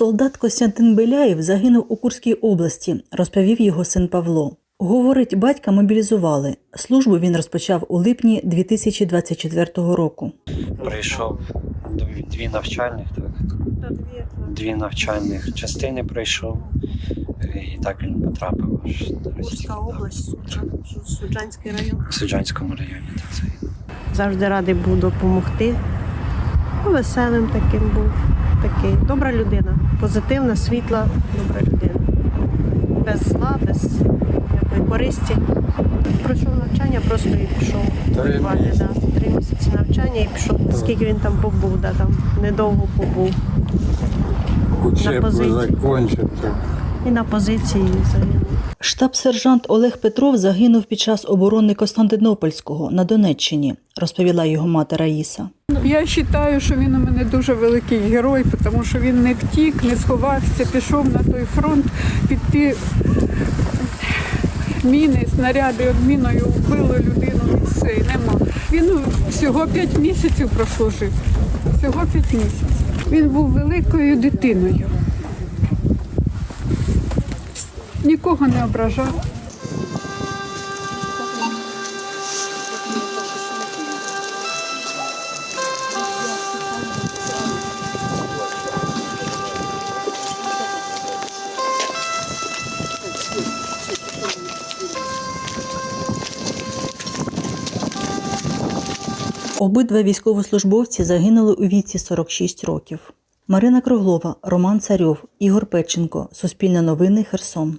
Солдат Костянтин Беляєв загинув у Курській області, розповів його син Павло. Говорить, батька мобілізували. Службу він розпочав у липні 2024 року. Пройшов дві- навчальних, так. Дві навчальних частини пройшов. І так він потрапив аж до Курська область, Суджанський район. В Суджанському районі. Так, це. Завжди радий був допомогти. Ну, Веселим таким був. Такий. Добра людина. Позитивна, світла, добра людина. Без зла, без якої користі. Пройшов навчання, просто і пішов Три воювати. місяці. Да. Три місяці навчання і пішов. Скільки він там побув, да, там недовго побув. Учебку позиції. І на позиції загинув. Штаб-сержант Олег Петров загинув під час оборони Константинопольського на Донеччині, розповіла його мати Раїса. Я вважаю, що він у мене дуже великий герой, тому що він не втік, не сховався, пішов на той фронт під ті міни, снаряди от міною вбило людину і все, і нема. Він всього 5 місяців прослужив. Всього 5 місяців. Він був великою дитиною. Нікого не ображав. Обидва військовослужбовці загинули у віці 46 років. Марина Круглова, Роман Царьов, Ігор Печенко. Суспільне новини Херсон.